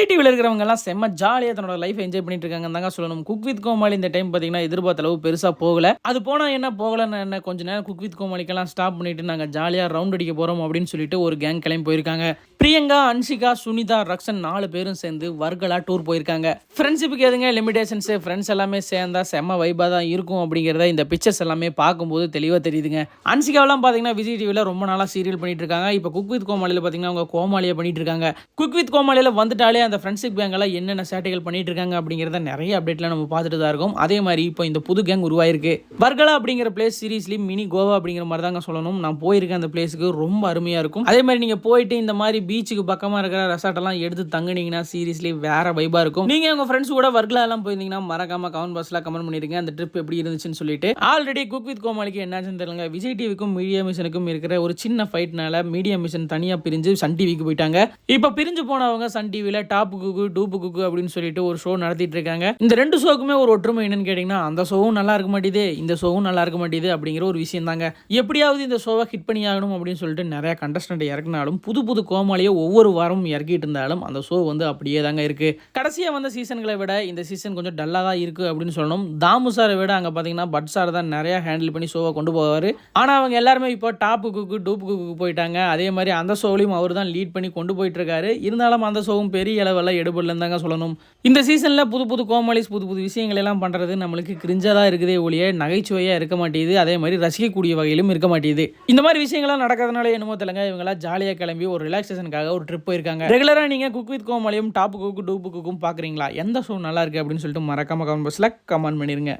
விஜய் டிவியில் செம்ம ஜாலியாக தன்னோட லைஃப் என்ஜாய் பண்ணிட்டு இருக்காங்க தாங்க சொல்லணும். குக் வித் கோமாளி இந்த டைம் பார்த்தீங்கன்னா எதிர்பார்த்த அளவு பெருசாக போகல. அது போனால் என்ன போகலன்னு என்ன கொஞ்ச நேரம் குக் வித் கோமாளிக்கெல்லாம் ஸ்டாப் பண்ணிட்டு நாங்கள் ஜாலியாக ரவுண்ட் அடிக்க போகிறோம் அப்படின்னு சொல்லிட்டு ஒரு கேங் கிளம்பி போயிருக்காங்க. பிரியங்கா அன்ஷிகா சுனிதா ரக்ஷன் நாலு பேரும் சேர்ந்து வர்கலா டூர் போயிருக்காங்க. ஃப்ரெண்ட்ஷிப்புக்கு எதுங்க? லிமிடேஷன்ஸு ஃப்ரெண்ட்ஸ் எல்லாமே சேர்ந்தா செம்ம வைபாக தான் இருக்கும் அப்படிங்கிறத இந்த பிக்சர்ஸ் எல்லாமே பார்க்கும்போது தெளிவாக தெரியுதுங்க. அன்சிகாவெல்லாம் பார்த்தீங்கன்னா விஜய் டிவியில் ரொம்ப நாளாக சீரியல் பண்ணிட்டு இருக்காங்க. இப்போ குக் வித் கோமாளியில் பார்த்தீங்கன்னா அவங்க கோமாளியை பண்ணிட்டு இருக்காங்க. குக் வித் கோமாளியில் வந்துட்டாலே அந்த ஃப்ரெண்ட்ஷிப் கேங்கெல்லாம் என்னென்ன சேட்டைகள் பண்ணிட்டு இருக்காங்க அப்படிங்கிறத நிறைய அப்டேட்லாம் நம்ம பார்த்துட்டு தான் இருக்கோம். அதே மாதிரி இப்போ இந்த புது கேங் உருவாயிருக்கு. வர்கலா அப்படிங்கிற பிளேஸ் சீரீஸ்லி மினி கோவா அப்படிங்கிற மாதிரி தாங்க சொல்லணும். நான் போயிருக்கேன் அந்த பிளேஸுக்கு ரொம்ப அருமையாக இருக்கும். அதே மாதிரி நீங்கள் போயிட்டு இந்த மாதிரி பீச்சுக்கு பக்கமாக இருக்கிற ரெசார்ட் எல்லாம் எடுத்து தங்குனீங்கன்னா சீரியஸ்லி வேற வைபாக இருக்கும். நீங்கள் உங்கள் ஃப்ரெண்ட்ஸ் கூட வர்கலா எல்லாம் போயிருந்தீங்கன்னா மறக்காம கமெண்ட் பாக்ஸில் கமெண்ட் பண்ணிருங்க. அந்த ட்ரிப் எப்படி இருந்துச்சுன்னு சொல்லிட்டு. ஆல்ரெடி குக் வித் கோமாளிக்கு என்னாச்சுன்னு தெரியல விஜய் டிவிக்கும் மீடியா மிஷனுக்கும் இருக்கிற ஒரு சின்ன ஃபைட்னால மீடியா மிஷன் தனியாக பிரிஞ்சு சன் டிவிக்கு போயிட்டாங்க. இப்போ பிரிஞ்சு போனவங்க சன் டிவியில் டாப் குக்கு டூப்பு குக்கு அப்படின்னு சொல்லிட்டு ஒரு ஷோ நடத்திட்டு இருக்காங்க. இந்த ரெண்டு ஷோக்குமே ஒரு ஒற்றுமை என்னன்னு கேட்டிங்கன்னா அந்த ஷோவும் நல்லா இருக்க மாட்டேது இந்த ஷோவும் நல்லா இருக்க மாட்டேது அப்படிங்கிற ஒரு விஷயம் தாங்க எப்படியாவது இந்த ஷோவை ஹிட் பண்ணி ஆகணும் அப்படின்னு சொல்லிட்டு நிறைய கண்டஸ்டன்ட் இறக்குனாலும் புது புது கோமாளி முன்னாலேயே ஒவ்வொரு வாரமும் இறக்கிட்டு இருந்தாலும் அந்த ஷோ வந்து அப்படியே தாங்க இருக்கு. கடைசியாக வந்த சீசன்களை விட இந்த சீசன் கொஞ்சம் டல்லாக தான் இருக்கு அப்படின்னு சொல்லணும். தாமு சாரை விட அங்கே பார்த்தீங்கன்னா பட் சார் தான் நிறைய ஹேண்டில் பண்ணி ஷோவை கொண்டு போவார். ஆனால் அவங்க எல்லாருமே இப்போ டாப் குக்கு டூப் குக்கு போயிட்டாங்க. அதே மாதிரி அந்த ஷோலையும் அவர் தான் லீட் பண்ணி கொண்டு போயிட்டு இருக்காரு இருந்தாலும் அந்த ஷோவும் பெரிய அளவெல்லாம் எடுபடலன்னு தாங்க சொல்லணும். இந்த சீசனில் புது புது கோமாளிஸ் புது புது விஷயங்கள் எல்லாம் பண்ணுறது நம்மளுக்கு கிரிஞ்சாக தான் இருக்குதே ஒழிய நகைச்சுவையாக இருக்க மாட்டேங்குது அதே மாதிரி ரசிக்கக்கூடிய வகையிலும் இருக்க மாட்டேங்குது இந்த மாதிரி விஷயங்கள்லாம் நடக்கிறதுனால என்னமோ தெரியலங்க. இவங்களாம் ஜாலியாக கிளம்பி ஒரு ரிலாக்ஸேஷனுக்காக ஒரு ட்ரிப் போயிருக்காங்க. ரெகுலராக நீங்கள் குக் வித் கோமலையும் டாப் குக்கு டூப்பு குக்கும் பார்க்குறீங்களா எந்த ஷோ நல்லா இருக்கு அப்படின்னு சொல்லிட்டு மறக்காம கமெண்ட் பாக்ஸில் கமெண்ட் பண்ணிருங்க.